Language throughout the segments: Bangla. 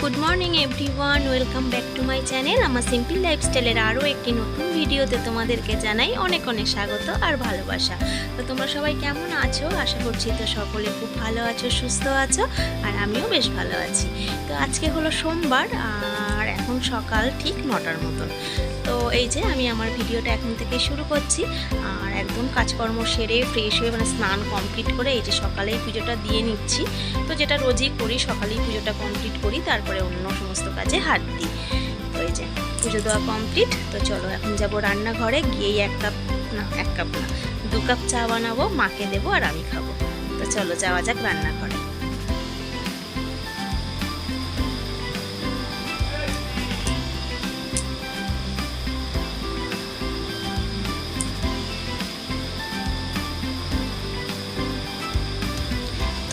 Good morning everyone welcome back to my channel আমার সিম্পল লাইফস্টাইলের আরও একটি নতুন ভিডিওতে তোমাদেরকে জানাই অনেক অনেক স্বাগত আর ভালোবাসা। তো তোমরা সবাই কেমন আছো? আশা করছি তো সকলে খুব ভালো আছো, সুস্থ আছো, আর আমিও বেশ ভালো আছি। তো আজকে হলো সোমবার, আর এখন সকাল ঠিক নটার মতন। তো এই যে আমি আমার ভিডিওটা এখন থেকে শুরু করছি, আর একদম কাজকর্ম সেরে ফ্রেশ হয়ে মানে স্নান কমপ্লিট করে এই যে সকালেই পুজোটা দিয়ে নিচ্ছি। তো যেটা রোজই করি, সকালেই পুজোটা কমপ্লিট করি, তারপরে অন্য সমস্ত কাজে হাত দিই। তো এই যে পুজো দেওয়া কমপ্লিট তো চলো এখন যাব রান্নাঘরে, গিয়েই এক কাপ, না, এক কাপ না, দু কাপ চা বানাবো, মাকে দেবো আর আমি খাব। তো চলো যাওয়া যাক রান্নাঘরে।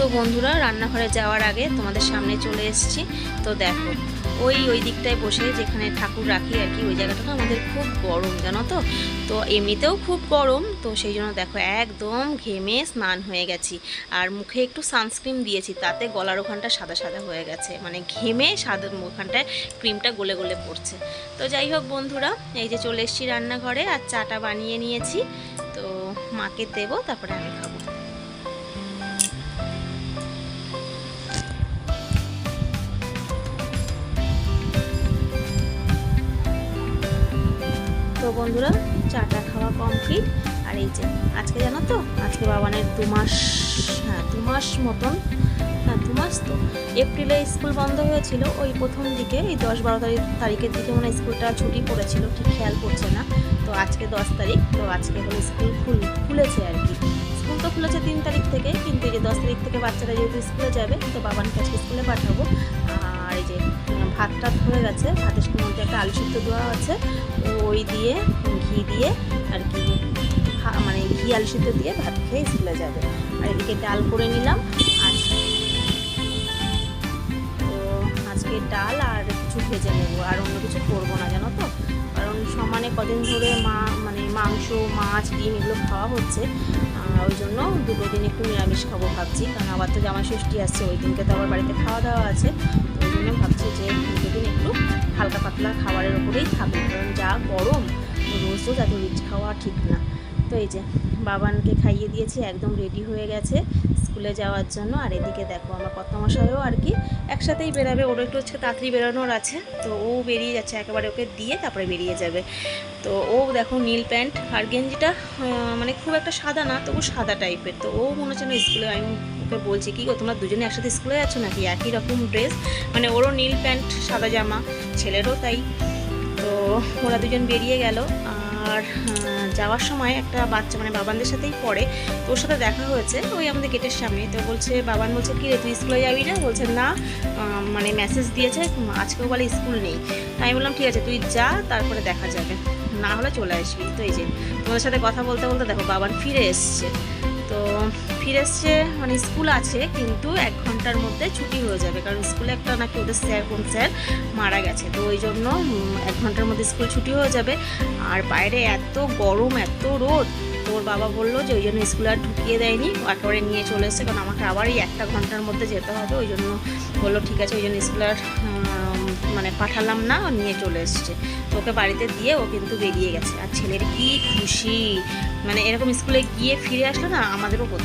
তো বন্ধুরা, রান্নাঘরে যাওয়ার আগে তোমাদের সামনে চলে এসেছি। তো দেখো, ওই ওই দিকটায় বসে যেখানে ঠাকুর রাখি আর কি, ওই জায়গাটা না আমাদের খুব গরম, জানো তো? তো এমনিতেও খুব গরম, তো সেই জন্য দেখো একদম ঘেমে স্নান হয়ে গেছি। আর মুখে একটু সানস্ক্রিন দিয়েছি, তাতে গলার ওখানটা সাদা সাদা হয়ে গেছে। মানে ঘেমে সাদা ওখানটায় ক্রিমটা গলে গলে পড়ছে। তো যাই হোক বন্ধুরা, এই যে চলে এসেছি রান্নাঘরে, আর চাটা বানিয়ে নিয়েছি। তো মাকে দেবো, তারপরে আমি খাব। বন্ধুরা, চাটা খাওয়া কমপ্লিট আর এই যে, আজকে জানো তো? আজকে বাবানের দু মাস হ্যাঁ দু মাস মতন। হ্যাঁ দু মাস তো। এপ্রিলে স্কুল বন্ধ হয়েছিল, ওই প্রথম দিকে, এই দশ বারো তারিখ তারিখের দিকে মানে স্কুলটা ছুটি পড়েছিল, ঠিক খেয়াল করছে না। তো আজকে দশ তারিখ, তো আজকে হলো স্কুল খুল খুলেছে আর কি। স্কুল তো খুলেছে তিন তারিখ থেকে, কিন্তু এই যে দশ তারিখ থেকে বাচ্চারা যেহেতু স্কুলে যাবে, তো বাবানকে আজকে স্কুলে পাঠাবো। আর এই যে ভাত টাত হয়ে গেছে, ভাতের মধ্যে একটা আলু সিদ্ধ দেওয়া আছে। ওই দিয়ে, ঘি দিয়ে আর কি মানে ঘি আলু সিদ্ধ দিয়ে ভাত খেয়ে স্কুলে যাবে। আর এদিকে ডাল করে নিলাম, আর তো আজকে ডাল আর কিছু ভেজে নেব, আর অন্য কিছু করব না, জানো তো? কারণ সমানে কদিন ধরে মা মানে মাংস, মাছ, ডিম এগুলো খাওয়া হচ্ছে। ওই জন্য। দুটো দিন একটু নিরামিষ খাব ভাবছি, কারণ আবার তো জামা ষষ্ঠী আসছে ওই দিনকে তো আবার বাড়িতে খাওয়া দাওয়া আছে ওই জন্য ভাবছি যে দুটো দিন একটু হালকা পাতলা খাবারের ওপরেই থাকবে, কারণ যা গরম, রোজ রোজ রিচ খাওয়া ঠিক না। তো এই যে, বাবানকে খাইয়ে দিয়েছি, একদম রেডি হয়ে গেছে স্কুলে যাওয়ার জন্য। আর এদিকে দেখো আমার কত মশাইও আর কি একসাথেই বেরাবে। ওর একটু হচ্ছে তাড়াতাড়ি বেরোনোর আছে। তো ও বেরিয়ে যাচ্ছে, একেবারে ওকে দিয়ে তারপরে বেরিয়ে যাবে। তো ও দেখো নীল প্যান্ট আর গেঞ্জিটা মানে খুব একটা সাদা না, তবু সাদা টাইপের। তো ও মনে হচ্ছে না স্কুলে, আমি ওকে বলছি, কি গো, তোমরা দুজনে একসাথে স্কুলে যাচ্ছ নাকি? একই রকম ড্রেস? মানে ওরও নীল প্যান্ট, সাদা জামা, ছেলেরও তাই। তো ওরা দুজন বেরিয়ে গেল। আর যাওয়ার সময় একটা বাচ্চা মানে বাবানদের সাথেই পড়ে। তো ওর সাথে দেখা হয়েছে, ওই আমাদের গেটের সামনে। তো বলছে, বাবান বলছে, কি রে, তুই স্কুলে যাবি না? বলছে, না মানে মেসেজ দিয়েছে আজকেও বলে স্কুল নেই। আমি বললাম, ঠিক আছে, তুই যা, তারপরে দেখা যাবে। না হলে চলে আসবি। তো এই যে তোমাদের সাথে কথা বলতে বলতে দেখো, বাবান ফিরে এসছে। তো ফিরে এসছে মানে স্কুল আছে, কিন্তু এক ঘণ্টার মধ্যে ছুটি হয়ে যাবে। কারণ স্কুলে একটা নাকি ওদের স্যার, কোন স্যার মারা গেছে। তো ওই জন্য এক ঘণ্টার মধ্যে স্কুল ছুটি হয়ে যাবে। আর বাইরে এত গরম, এত রোদ ওর বাবা বলল যে ওই জন্য স্কুলে আর ঢুকিয়ে দেয়নি, একেবারে নিয়ে চলে এসেছে। কারণ আমাকে আবার এই একটা ঘণ্টার মধ্যে যেতে হবে। ওই জন্য বলল, ঠিক আছে, ওই জন্য স্কুলে আর মানে পাঠালাম না, নিয়ে চলে এসছে। তো ওকে বাড়িতে দিয়ে ও কিন্তু বেরিয়ে গেছে। আর ছেলের কি খুশি। মানে এরকম স্কুলে গিয়ে ফিরে আসলো না আমাদেরও কোন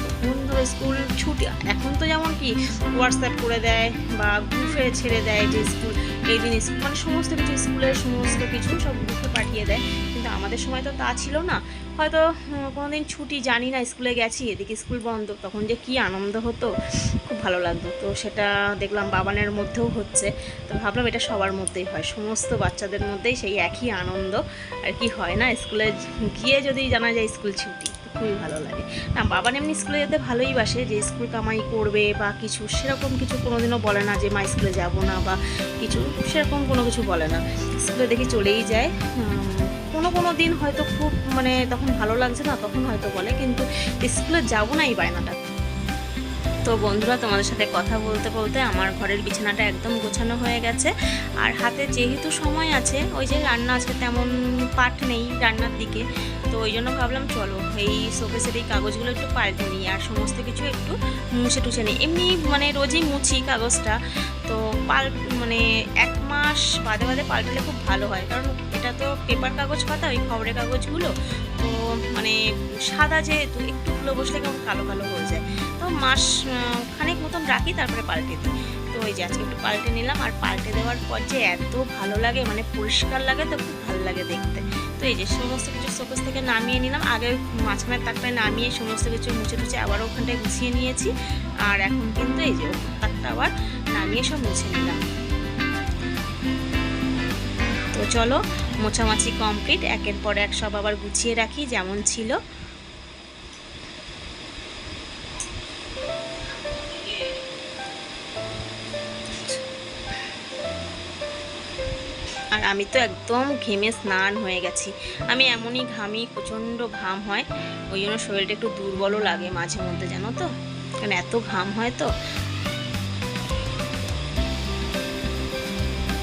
ধরো স্কুল ছুটি। এখন তো যেমন কি হোয়াটসঅ্যাপ করে দেয় বা গ্রুপে ছেড়ে দেয় যে স্কুল। এই দিন স্কুল মানে সমস্ত কিছু স্কুলের সমস্ত কিছু সব গ্রুপে পাঠিয়ে দেয়। কিন্তু আমাদের সময় তো তা ছিল না। হয়তো উম, কোনোদিন ছুটি জানি না স্কুলে গেছি এদিকে স্কুল বন্ধ তখন যে কি আনন্দ হতো খুব ভালো লাগতো। তো সেটা দেখলাম বাবানের মধ্যেও হচ্ছে। তো ভাবলাম এটা সবার মধ্যেই হয়। সমস্ত বাচ্চাদের মধ্যেই সেই একই আনন্দ। আর কি হয় না স্কুলে গিয়ে যদি জানা যায় স্কুল ছুটি। খুবই ভালো লাগে। না বাবান এমনি স্কুলে যেতে ভালোই বাসে, যে স্কুল কামাই করবে বা কিছু সেরকম কিছু কোনোদিনও বলে না যে, মা, স্কুলে যাব না বা কিছু সেরকম কোনো কিছু বলে না। স্কুলে দেখি চলেই যায়। কোনো কোনো দিন হয়তো খুব মানে তখন ভালো লাগছে না, তখন হয়তো বলে, কিন্তু স্কুলে যাব না এই বায়নাটা। তো বন্ধুরা, তোমাদের সাথে কথা বলতে বলতে আমার ঘরের বিছানাটা একদম গোছানো হয়ে গেছে। আর হাতে যেহেতু সময় আছে, ওই যে রান্না আজকে তেমন পাট নেই রান্নার দিকে। তো ওই জন্য ভাবলাম, চলো এই শোকেসের এই কাগজগুলো একটু পাল্টে নিই আর সমস্ত কিছু একটু মুছে টুছে নিই। এমনি মানে রোজই মুছি কাগজটা, তো পাল মানে এক মাস বাদে বাদে পাল্টালে খুব ভালো হয়। কারণ এটা তো পেপার কাগজ পাতা, ওই খবরের কাগজগুলো, তো মানে সাদা যেহেতু একটু ধুলো বসলে কেমন কালো কালো হয়ে যায়। তো মাস খানেক মতন রাখি, তারপরে পাল্টে দিই। তো ওই যে আজকে একটু পাল্টে নিলাম, আর পাল্টে দেওয়ার পর যে এত ভালো লাগে মানে পরিষ্কার লাগে, তো খুব ভালো লাগে দেখতে। তো এই যে সমস্ত কিছু সোকোস থেকে নামিয়ে নিলাম। আগে মাঝখানে তাকটায় নামিয়ে সমস্ত কিছু মুছে টুছে আবার ওখানটায় গুছিয়ে নিয়েছি। আর এখন কিন্তু এই যে তাকটা আবার নামিয়ে সব মুছে নিলাম। তো চলো, মোছামাছি কমপ্লিট একের পর এক সব আবার গুছিয়ে রাখি যেমন ছিল। আর আমি তো একদম ঘেমে স্নান হয়ে গেছি। আমি এমনই ঘামি, প্রচণ্ড ঘাম হয়, ওই জন্য শরীরটা একটু দুর্বলও লাগে মাঝে মধ্যে, জানো তো? কারণ এত ঘাম হয় তো?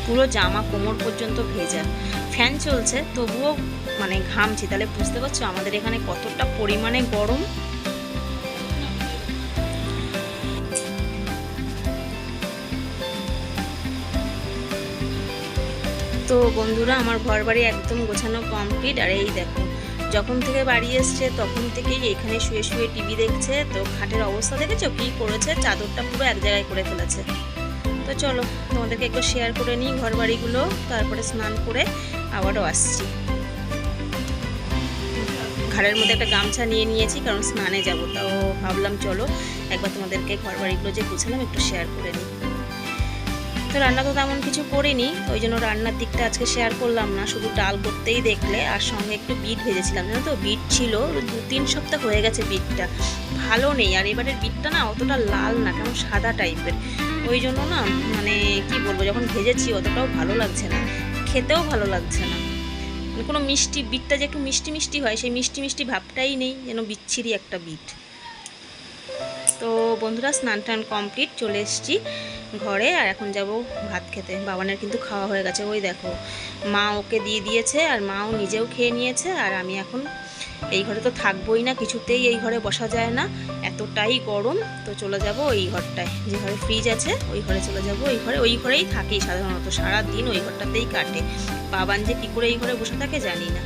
পুরো জামা কোমর পর্যন্ত ভেজা। ফ্যান চলছে, তবুও মানে ঘামছি। তাহলে বুঝতে পারছ আমাদের এখানে কতটা পরিমাণে গরম? তো বন্ধুরা, আমার ঘর বাড়ি একদম গোছানো কমপ্লিট আর এই দেখো, যখন থেকে বাড়ি এসছে, তখন থেকেই এখানে শুয়ে শুয়ে টিভি দেখছে। তো খাটের অবস্থা দেখেছ? কী করেছে? চাদরটা পুরো এক জায়গায় করে ফেলেছে। তো চলো, তোমাদেরকে একটু শেয়ার করে নিই ঘর বাড়িগুলো তারপরে স্নান করে আবারও আসছি। ঘাড়ের মধ্যে একটা গামছা নিয়ে নিয়েছি, কারণ স্নানে যাব। তাও ভাবলাম, চলো একবার তোমাদেরকে ঘর বাড়িগুলো যে গুছালাম, একটু শেয়ার করে নিই। তো রান্না তো তেমন কিছু করিনি, ওই জন্য রান্নার দিকটা আজকে শেয়ার করলাম না, শুধু ডাল করতেই দেখলে, আর সঙ্গে একটু বিট ভেজেছিলাম, জানো তো? বিট ছিল দু তিন সপ্তাহ হয়ে গেছে বিটটা, ভালো নেই, আর এবারের বিটটা না অতটা লাল না, কেমন সাদা টাইপের ওই জন্য না মানে কি বলব, যখন ভেজেছি অতটাও ভালো লাগছে না, খেতেও ভালো লাগছে না মানে কোনো মিষ্টি, বিটটা যে একটু মিষ্টি মিষ্টি হয়, সেই মিষ্টি মিষ্টি ভাবটাই নেই, যেন বিচ্ছিরি একটা বিট। তো বন্ধুরা স্নান টান কমপ্লিট চলে এসেছি। ঘরে আর এখন যাব ভাত খেতে। বাবানের কিন্তু খাওয়া হয়ে গেছে। ওই দেখো, মা ওকে দিয়ে দিয়েছে আর মাও নিজেও খেয়ে নিয়েছে আর আমি এখন এই ঘরে তো থাকবোই না, কিছুতেই এই ঘরে বসা যায় না। এতটাই গরম, তো চলে যাব ওই ঘরটায়। যে ঘরে ফ্রিজ আছে, ওই ঘরে চলে যাব। ওই ঘরে, ওই ঘরেই থাকি সাধারণত সারা দিন ওই ঘরটাতেই কাটে। বাবান যে কী করে এই ঘরে বসে থাকে জানি না।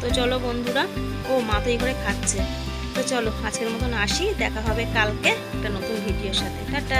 তো চলো বন্ধুরা, ও মা তো এই ঘরে খাচ্ছে। তো চলো আজকের মতন আসি, দেখা হবে কালকে একটা নতুন ভিডিওর সাথে। টাটা!